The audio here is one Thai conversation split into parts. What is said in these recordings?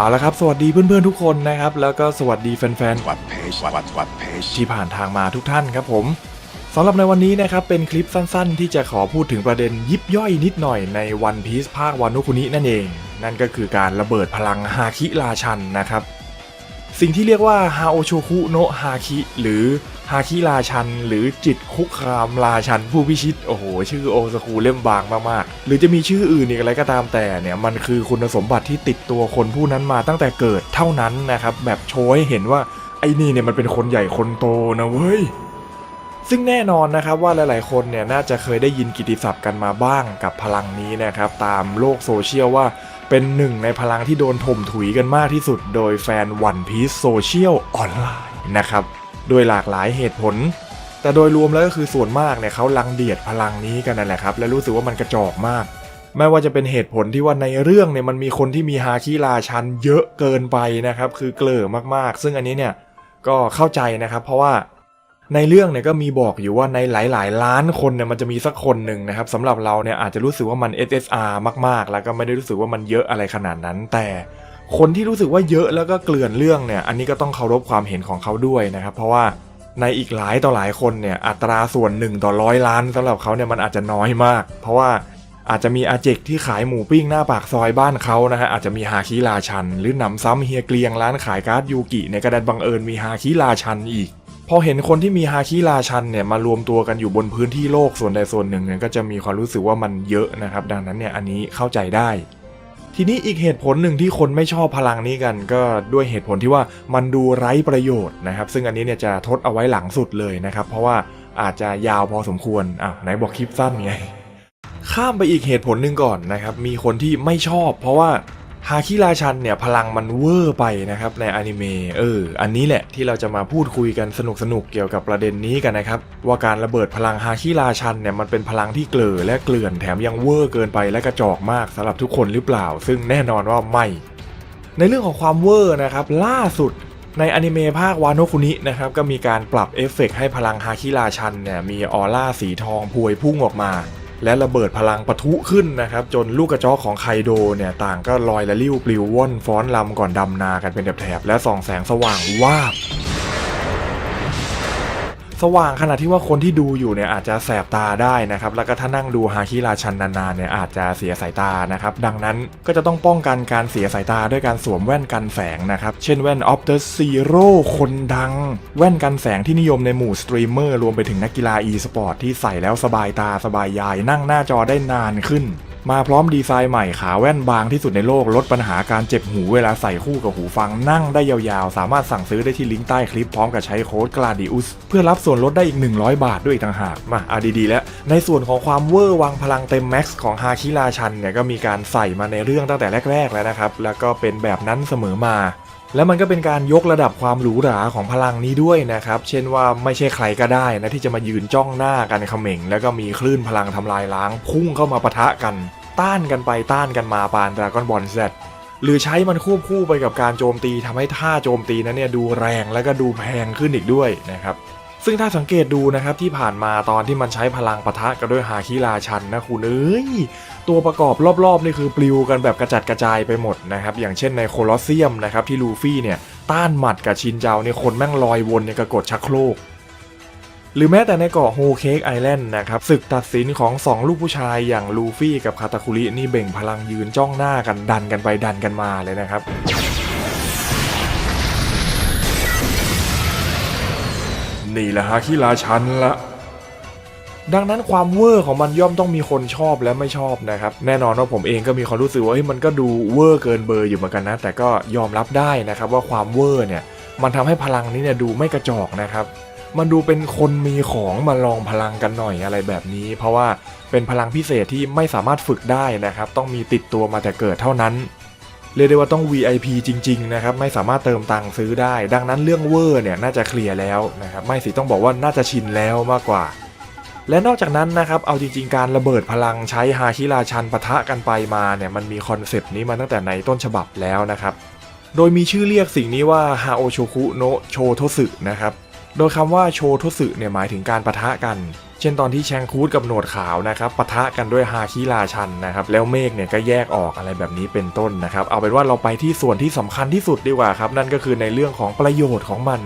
เอาละครับ สวัสดีเพื่อนๆทุกคนนะครับ แล้วก็สวัสดีแฟนวัดเพจวัดวัดเพจๆที่ผ่านทางมาทุกท่านครับผมสำหรับในวันนี้นะครับ เป็นคลิปสั้นๆ ที่จะขอพูดถึงประเด็นยิบย่อยนิดหน่อยในวันพี e ภาควานุคุนินั่นเอง นั่นก็คือการระเบิดพลังฮาคิราชันนะครับ สิ่งที่เรียกว่าฮาโอโชคุโนะฮาคิหรือ ฮาคิราชัน หรือจิตคุกคามราชันผู้พิชิต โอ้โห ชื่อโอสคูเล่มบางมากๆ หรือจะมีชื่ออื่นอีกอะไรก็ตามแต่เนี่ย มันคือคุณสมบัติที่ติดตัวคนผู้นั้นมาตั้งแต่เกิดเท่านั้นนะครับ แบบโชว์ให้เห็นว่าไอ้นี่เนี่ยมันเป็นคนใหญ่คนโตนะเว้ยซึ่งแน่นอนนะครับว่าหลาย ๆ คนเนี่ยน่าจะเคยได้ยินกิติศัพท์กันมาบ้างกับพลังนี้นะครับตามโลกโซเชียลว่าเป็นหนึ่งในพลังที่โดนถมถุยกันมากที่สุด โดยแฟนวันพีซโซเชียลออนไลน์นะครับ โดยหลากหลายเหตุผล แต่โดยรวมแล้วก็คือส่วนมากเนี่ยเขาลังเดียดพลังนี้กันนั่นแหละครับ และรู้สึกว่ามันกระจอกมากไม่ว่าจะเป็นเหตุผลที่ว่าในเรื่องเนี่ยมันมีคนที่มีฮาคิราชันเยอะเกินไปนะครับ คือเกลือมากๆ ซึ่งอันนี้เนี่ยก็เข้าใจนะครับ เพราะว่าในเรื่องเนี่ยก็มีบอกอยู่ว่าในหลายๆ ล้านคนเนี่ยมันจะมีสักคนหนึ่งนะครับสำหรับเราเนี่ยอาจจะรู้สึกว่ามัน SSR มากๆ แล้วก็ไม่ได้รู้สึกว่ามันเยอะอะไรขนาดนั้น แต่ คนที่รู้สึกว่าเยอะแล้วก็เกลื่อนเรื่องเนี่ย อันนี้ก็ต้องเคารพความเห็นของเขาด้วยนะครับ เพราะว่าในอีกหลายต่อหลายคนเนี่ยอัตราส่วน1ต่อร้อยล้านสำหรับเขาเนี่ยมันอาจจะน้อยมาก เพราะว่าอาจจะมีอาเจกที่ขายหมูปิ้งหน้าปากซอยบ้านเขานะฮะอาจจะมีฮาคิราชัน หรือหนำซ้ำเฮียเกลียงร้านขายการ์ดยูกิในกระดันบังเอิญมีฮาคิราชันอีก พอเห็นคนที่มีฮาคิราชันเนี่ยมารวมตัวกันอยู่บนพื้นที่โลกส่วนใดส่วนหนึ่งเนี่ยก็จะมีความรู้สึกว่ามันเยอะนะครับ ดังนั้นเนี่ยอันนี้เข้าใจได้ ทีนี้อีกเหตุผลหนึ่งที่คนไม่ชอบพลังนี้กัน ก็ด้วยเหตุผลที่ว่ามันดูไร้ประโยชน์นะครับ ซึ่งอันนี้เนี่ยจะทดเอาไว้หลังสุดเลยนะครับ เพราะว่าอาจจะยาวพอสมควรอะไหนบอกคลิปสั้นไงข้ามไปอีกเหตุผลหนึ่งก่อนนะครับ มีคนที่ไม่ชอบ เพราะว่า ฮาคิราชันเนี่ยพลังมันเวอร์ไปนะครับในอนิเมะเอออันนี้แหละที่เราจะมาพูดคุยกันสนุกๆเกี่ยวกับประเด็นนี้กันนะครับว่าการระเบิดพลังฮาคิราชันเนี่ยมันเป็นพลังที่เกลือและเกลื่อนแถมยังเวอร์เกินไปและกระจอกมากสำหรับทุกคนหรือเปล่า ซึ่งแน่นอนว่าไม่ ในเรื่องของความเวอร์นะครับล่าสุดในอนิเมะภาควาโนคุนินะครับก็มีการปรับเอฟเฟกต์ให้พลังฮาคิราชันเนี่ยมีออร่าสีทองพวยพุ่งออกมา และระเบิดพลังปะทุขึ้นนะครับ จนลูกกระจอกของไคโดเนี่ยต่างก็ลอยและลิ้วปลิวว่อนฟ้อนลำก่อนดำนากันเป็นแถบๆและส่องแสงสว่างวาบ สว่างขนาดที่ว่าคนที่ดูอยู่เนี่ยอาจจะแสบตาได้นะครับ แล้วก็ถ้านั่งดูฮาคิราชันนานๆเนี่ยอาจจะเสียสายตานะครับ ดังนั้นก็จะต้องป้องกันการเสียสายตาด้วยการสวมแว่นกันแสงนะครับ เช่นแว่น Opta Zero คนดัง แว่นกันแสงที่นิยมในหมู่สตรีมเมอร์รวมไปถึงนักกีฬา e-sport ที่ใส่แล้วสบายตาสบายยายนั่งหน้าจอได้นานขึ้น มาพร้อมดีไซน์ใหม่ขาแว่นบางที่สุดในโลก ลดปัญหาการเจ็บหูเวลาใส่คู่กับหูฟังนั่งได้ยาวๆ สามารถสั่งซื้อได้ที่ลิงก์ใต้คลิปพร้อมกับใช้โค้ด GLADIUS เพื่อรับส่วนลดได้อีก 100 บาทด้วยอีกต่างหาก มาเอาดีๆแล้ว ในส่วนของความเวอร์วังพลังเต็มแม็กซ์ของฮาคิราชันเนี่ยก็มีการใส่มาในเรื่องตั้งแต่แรก ๆ แล้วนะครับแล้วก็เป็นแบบนั้นเสมอมา แล้วมันก็เป็นการยกระดับความหรูหราของพลังนี้ด้วยนะครับ เช่นว่าไม่ใช่ใครก็ได้นะที่จะมายืนจ้องหน้ากันเขม่ง แล้วก็มีคลื่นพลังทำลายล้าง พุ่งเข้ามาปะทะกัน ต้านกันไปต้านกันมาปานดราก้อนบอลเซตหรือใช้มันควบคู่ไปกับการโจมตีทำให้ท่าโจมตีนั้นเนี่ยดูแรงแล้วก็ดูแพงขึ้นอีกด้วยนะครับ ซึ่งถ้าสังเกตดูนะครับที่ผ่านมาตอนที่มันใช้พลังปะทะกันด้วยฮาคิราชันนะคุณเอ้ยตัวประกอบรอบๆนี่คือปลิวกันแบบกระจัดกระจายไปหมดนะครับอย่างเช่นในโคลอสเซียมนะครับที่ลูฟี่เนี่ยต้านหมัดกับชินเจ้าเนี่ยคนแม่งลอยวนเนี่ยกระกดชักโครกหรือแม้แต่ในเกาะโฮเค้กไอแลนด์นะครับศึกตัดสินของสองลูกผู้ชายอย่างลูฟี่กับคาตาคุรินี่เบ่งพลังยืนจ้องหน้ากันดันกันไปดันกันมาเลยนะครับ นี่แหละฮะคิราชันละ ดังนั้นความเวอร์ของมันย่อมต้องมีคนชอบและไม่ชอบนะครับ แน่นอนว่าผมเองก็มีความรู้สึกว่ามันก็ดูเวอร์เกินเบอร์อยู่เหมือนกันนะ แต่ก็ยอมรับได้นะครับว่าความเวอร์เนี่ยมันทำให้พลังนี้เนี่ยดูไม่กระจอกนะครับ มันดูเป็นคนมีของมาลองพลังกันหน่อยอะไรแบบนี้ เพราะว่าเป็นพลังพิเศษที่ไม่สามารถฝึกได้นะครับ ต้องมีติดตัวมาแต่เกิดเท่านั้น เรียกได้ว่าต้อง VIP จริง ๆ นะครับ ไม่สามารถเติมตังค์ซื้อได้ ดังนั้นเรื่องเวอร์เนี่ยน่าจะเคลียร์แล้วนะครับ ไม่สิต้องบอกว่าน่าจะชินแล้วมากกว่า และนอกจากนั้นนะครับ เอาจริง ๆ การระเบิดพลังใช้ฮาคิราชันปะทะกันไปมาเนี่ยมันมีคอนเซปต์นี้มาตั้งแต่ในต้นฉบับแล้วนะครับ โดยมีชื่อเรียกสิ่งนี้ว่าฮาโอโชคุโนโชโทสึนะครับ โดยคำว่าโชโทสึเนี่ยหมายถึงการปะทะกัน เช่นตอนที่แชงคูดกับหนวดขาวนะครับปะทะกันด้วยฮาคิราชันนะครับแล้วเมฆเนี่ยก็แยกออกอะไรแบบนี้เป็นต้นนะครับ เอาเป็นว่าเราไปที่ส่วนที่สำคัญที่สุดดีกว่าครับนั่นก็คือในเรื่องของประโยชน์ของมัน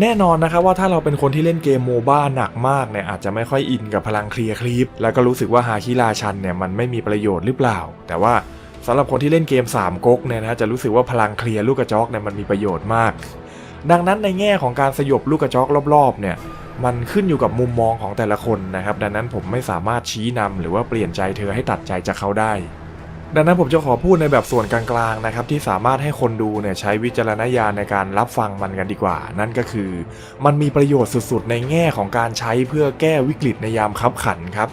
แน่นอนนะครับว่าถ้าเราเป็นคนที่เล่นเกมโมบ้าหนักมากเนี่ยอาจจะไม่ค่อยอินกับพลังเคลียร์คลิป แล้วก็รู้สึกว่าฮาคิราชันเนี่ยมันไม่มีประโยชน์หรือเปล่า แต่ว่าสำหรับคนที่เล่นเกม3ก๊กเนี่ยนะจะรู้สึกว่าพลังเคลียร์ลูกกระจอกเนี่ยมันมีประโยชน์มาก ดังนั้นในแง่ของการสยบลูกกระจอกรอบๆเนี่ยมันขึ้นอยู่กับมุมมองของแต่ละคนนะครับ ดังนั้นผมไม่สามารถชี้นำหรือว่าเปลี่ยนใจเธอให้ตัดใจจากเขาได้ ดังนั้นผมจะขอพูดในแบบส่วนกลางๆนะครับที่สามารถให้คนดูเนี่ยใช้วิจารณญาณในการรับฟังมันกันดีกว่า นั่นก็คือ มันมีประโยชน์สุดๆ ในแง่ของการใช้เพื่อแก้วิกฤตในยามคับขันครับ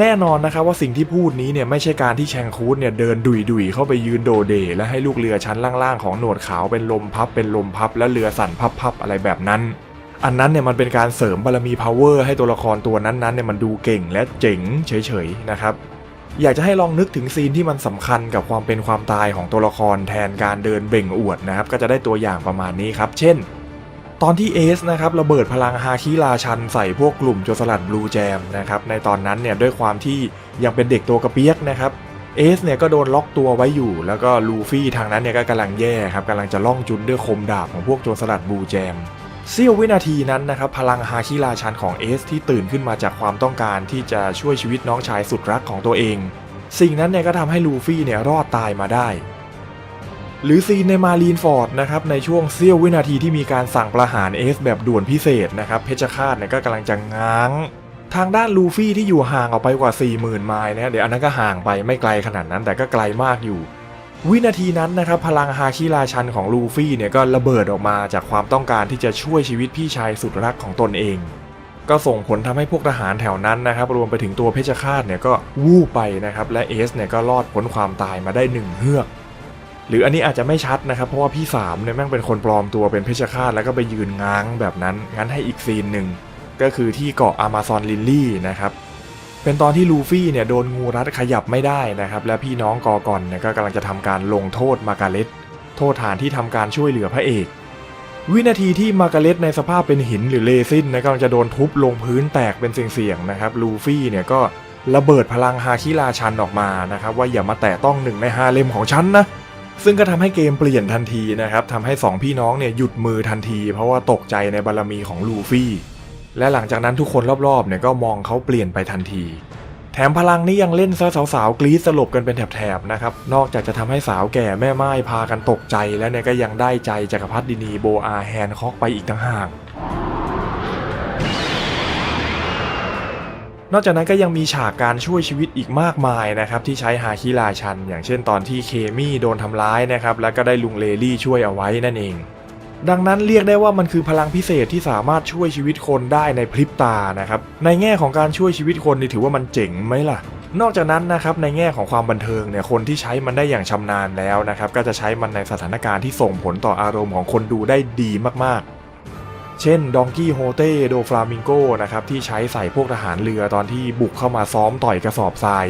แน่นอนนะครับว่าสิ่งที่พูดนี้เนี่ยไม่ใช่การที่แชงคูดเนี่ยเดินดุยๆเข้าไปยืนโดเด และให้ลูกเรือชั้นล่างๆของหนวดขาวเป็นลมพับเป็นลมพับ และเรือสั่นพับๆอะไรแบบนั้น อันนั้นเนี่ยมันเป็นการเสริมบารมี power ให้ตัวละครตัวนั้นๆเนี่ยมันดูเก่งและเจ๋งเฉยๆนะครับอยากจะให้ลองนึกถึงซีนที่มันสำคัญกับความเป็นความตายของตัวละครแทนการเดินเบ่งอวดนะครับก็จะได้ตัวอย่างประมาณนี้ครับ เช่น ตอนที่เอสนะครับระเบิดพลังฮาคิราชันใส่พวกกลุ่มโจรสลัดบลูแจมนะครับในตอนนั้นเนี่ยด้วยความที่ยังเป็นเด็กตัวกระเปียกนะครับเอสเนี่ยก็โดนล็อกตัวไว้อยู่ แล้วก็ลูฟี่ทางนั้นเนี่ยก็กำลังแย่ครับกำลังจะล่องจุนด้วยคมดาบของพวกโจรสลัดบลูแจมเสี้ยววินาทีนั้นนะครับพลังฮาคิราชันของเอสที่ตื่นขึ้นมาจากความต้องการที่จะช่วยชีวิตน้องชายสุดรักของตัวเอง สิ่งนั้นเนี่ยก็ทำให้ลูฟี่เนี่ยรอดตายมาได้ หรือซีนในมารีนฟอร์ดนะครับในช่วงเสี้ยววินาทีที่มีการสั่งประหารเอสแบบด่วนพิเศษนะครับเพชรฆาตเนี่ยก็กำลังจะง้าง ทางด้านลูฟี่ที่อยู่ห่างออกไปกว่า 40,000 ไมล์นะเดี๋ยวอันนั้นก็ห่างไปไม่ไกลขนาดนั้นแต่ก็ไกลมากอยู่ วินาทีนั้นนะครับพลังฮาคิราชันของลูฟี่เนี่ยก็ระเบิดออกมาจากความต้องการที่จะช่วยชีวิตพี่ชายสุดรักของตนเอง ก็ส่งผลทำให้พวกทหารแถวนั้นนะครับรวมไปถึงตัวเพชฌฆาตเนี่ยก็วูบไปนะครับและเอสเนี่ยก็รอดพ้นความตายมาได้หนึ่งเฮือก หรืออันนี้อาจจะไม่ชัดนะครับ เพราะว่าพี่สามเนี่ยแม่งเป็นคนปลอมตัวเป็นเพชฌฆาตแล้วก็ไปยืนง้างแบบนั้น งั้นให้อีกซีนหนึ่งก็คือที่เกาะอามาซอนลิลลี่นะครับเป็นตอนที่ลูฟี่เนี่ยโดนงูรัดขยับไม่ได้นะครับ และพี่น้องกอกอนเนี่ยก็กำลังจะทำการลงโทษมาการเล็ตโทษฐานที่ทำการช่วยเหลือพระเอก วินาทีที่มาการเล็ตในสภาพเป็นหินหรือเลซินนะกำลังจะโดนทุบลงพื้นแตกเป็นเสียงๆนะครับลูฟี่เนี่ยก็ระเบิดพลังฮาคิราชันออกมานะครับ ว่าอย่ามาแตะต้องหนึ่งในห้าเลมของฉันนะ ซึ่งก็ทำให้เกมเปลี่ยนทันทีนะครับทำให้สองพี่น้องเนี่ยหยุดมือทันที เพราะว่าตกใจในบารมีของลูฟี่ และหลังจากนั้นทุกคนรอบๆเนี่ยก็มองเขาเปลี่ยนไปทันที แถมพลังนี้ยังเล่นซะสาวๆกรี๊ดสลบกันเป็นแถบๆนะครับ นอกจากจะทำให้สาวแก่แม่ไม้พากันตกใจ แล้วเนี่ยก็ยังได้ใจจักรพรรดินีโบอาแฮนคอกไปอีกต่างหาก นอกจากนั้นก็ยังมีฉากการช่วยชีวิตอีกมากมายนะครับที่ใช้ฮาคิราชัน อย่างเช่นตอนที่เคมี่โดนทำร้ายนะครับแล้วก็ได้ลุงเลลี่ช่วยเอาไว้นั่นเอง ดังนั้นเรียกได้ว่ามันคือพลังพิเศษที่สามารถช่วยชีวิตคนได้ในพริบตานะครับในแง่ของการช่วยชีวิตคนนี่ถือว่ามันเจ๋งไหมล่ะนอกจากนั้นนะครับในแง่ของความบันเทิงเนี่ยคนที่ใช้มันได้อย่างชำนาญแล้วนะครับก็จะใช้มันในสถานการณ์ที่ส่งผลต่ออารมณ์ของคนดูได้ดีมากๆ เช่นดองกี้โฮเต้โดฟลามิงโกนะครับที่ใช้ใส่พวกทหารเรือตอนที่บุกเข้ามาซ้อมต่อยกระสอบทราย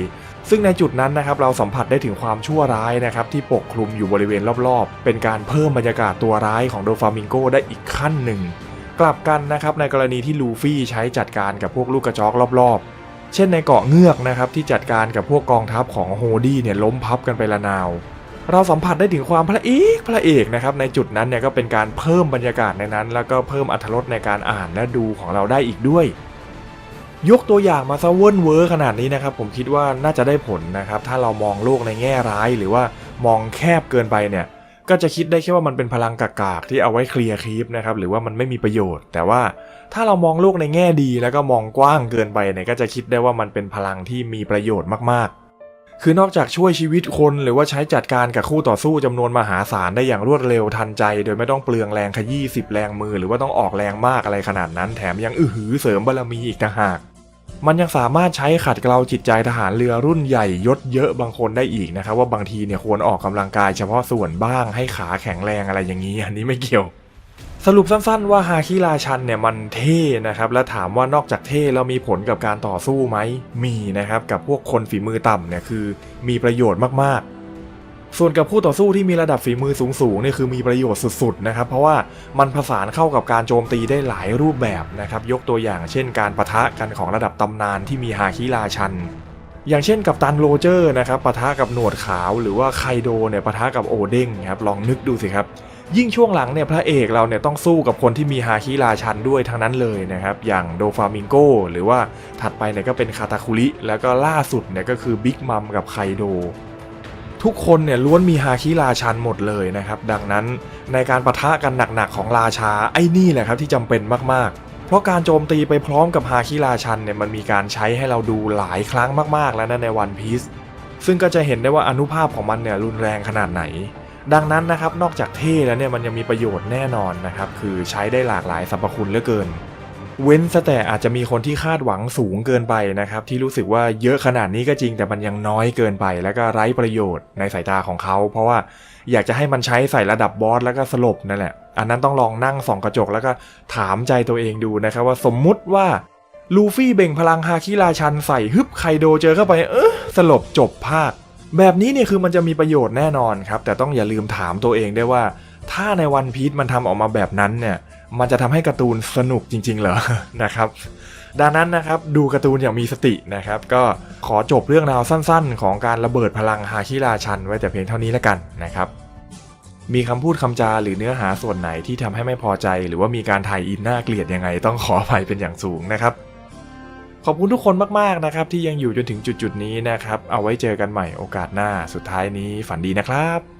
ซึ่งในจุดนั้นนะครับเราสัมผัสได้ถึงความชั่วร้ายนะครับที่ปกคลุมอยู่บริเวณรอบๆ เป็นการเพิ่มบรรยากาศตัวร้ายของโดฟลามิงโกได้อีกขั้นหนึ่ง กลับกันนะครับในกรณีที่ลูฟี่ใช้จัดการกับพวกลูกกระจอกรอบๆ เช่นในเกาะเงือกนะครับที่จัดการกับพวกกองทัพของโฮดี้เนี่ยล้มพับกันไปละนาว เราสัมผัสได้ถึงความพระเอกพระเอกนะครับในจุดนั้นเนี่ยก็เป็นการเพิ่มบรรยากาศในนั้น แล้วก็เพิ่มอรรถรสในการอ่านและดูของเราได้อีกด้วย ยกตัวอย่างมาซะเวิร์นเวอร์ขนาดนี้นะครับผมคิดว่าน่าจะได้ผลนะครับถ้าเรามองโลกในแง่ร้ายหรือว่ามองแคบเกินไปเนี่ยก็จะคิดได้แค่ว่ามันเป็นพลังกากๆที่เอาไว้เคลียร์คลิปนะครับหรือว่ามันไม่มีประโยชน์ แต่ว่าถ้าเรามองโลกในแง่ดีแล้วก็มองกว้างเกินไปเนี่ยก็จะคิดได้ว่ามันเป็นพลังที่มีประโยชน์มากๆ คือนอกจากช่วยชีวิตคนหรือว่าใช้จัดการกับคู่ต่อสู้จำนวนมหาศาลได้อย่างรวดเร็วทันใจ โดยไม่ต้องเปลืองแรงขยี้สิบแรงมือ หรือว่าต้องออกแรงมากอะไรขนาดนั้น แถมยังอื้อหือเสริมบารมีอีกต่างหาก มันยังสามารถใช้ขัดเกลาจิตใจทหารเรือรุ่นใหญ่ยศเยอะบางคนได้อีกนะครับว่าบางทีเนี่ยควรออกกำลังกายเฉพาะส่วนบ้างให้ขาแข็งแรงอะไรอย่างนี้อันนี้ไม่เกี่ยว สรุปสั้นๆว่าฮาคิราชันเนี่ยมันเท่นะครับและถามว่านอกจากเท่แล้วมีผลกับการต่อสู้ไหมมีนะครับกับพวกคนฝีมือต่ำเนี่ยคือมีประโยชน์มากๆ ส่วนกับคู่ต่อสู้ที่มีระดับฝีมือสูงๆเนี่ยคือมีประโยชน์สุดๆนะครับเพราะว่ามันผสานเข้ากับการโจมตีได้หลายรูปแบบนะครับยกตัวอย่างเช่น การประทะกันของระดับตำนานที่มีฮาคิราชันอย่างเช่นกับตันโรเจอร์นะครับปะทะกับหนวดขาว หรือว่าไคโดเนี่ยปะทะกับโอเด้งครับลองนึกดูสิครับ ยิ่งช่วงหลังเนี่ยพระเอกเราเนี่ยต้องสู้กับคนที่มีฮาคิราชันด้วยทั้งนั้นเลยนะครับอย่างโดฟามิงโกหรือว่าถัดไปเนี่ยก็เป็นคาตาคุริแล้วก็ล่าสุดเนี่ยก็คือบิ๊กมัมกับไคโดทุกคนเนี่ยล้วนมีฮาคิราชันหมดเลยนะครับ ดังนั้นในการประทะกันหนักๆของราชาไอ้นี่แหละครับที่จำเป็นมากๆ เพราะการโจมตีไปพร้อมกับฮาคิราชันเนี่ยมันมีการใช้ให้เราดูหลายครั้งมากๆแล้วนะในวันพีซซึ่งก็จะเห็นได้ว่าอนุภาพของมันเนี่ยรุนแรงขนาดไหน ดังนั้นนะครับนอกจากเท่แล้วเนี่ยมันยังมีประโยชน์แน่นอนนะครับคือใช้ได้หลากหลายสรรพคุณเหลือเกิน เว้นแต่อาจจะมีคนที่คาดหวังสูงเกินไปนะครับที่รู้สึกว่าเยอะขนาดนี้ก็จริง แต่มันยังน้อยเกินไป แล้วก็ไร้ประโยชน์ในสายตาของเขา เพราะว่าอยากจะให้มันใช้ใส่ระดับบอสแล้วก็สลบนั่นแหละ อันนั้นต้องลองนั่งส่องกระจกแล้วก็ถามใจตัวเองดูนะครับว่าสมมุติว่าลูฟี่เบ่งพลังฮาคิราชันใส่ฮึบไคโดเจอเข้าไปเออสลบจบภาค แบบนี้เนี่ยคือมันจะมีประโยชน์แน่นอนครับ แต่ต้องอย่าลืมถามตัวเองได้ว่า ถ้าในวันพี e มันทำออกมาแบบนั้นเนี่ยมันจะทำให้การ์ตูนสนุกจริง ๆ เหรอนะครับ ดังนั้นนะครับดูการ์ตูนอย่างมีสตินะครับ ก็ขอจบเรื่องราวสั้น ๆ ของการระเบิดพลังฮาคิราชัน ไว้แต่เพียงเท่านี้แล้วกันนะครับมีคำพูดคำจาหรือเนื้อหาส่วนไหนที่ทำให้ไม่พอใจ หรือว่ามีการถ่ายอินน่าเกลียดยังไง ต้องขออภัยเป็นอย่างสูงนะครับ ขอบคุณทุกคนมากๆนะครับที่ยังอยู่จนถึงจุดๆนี้นะครับ เอาไว้เจอกันใหม่โอกาสหน้าสุดท้ายนี้ฝันดีนะครับ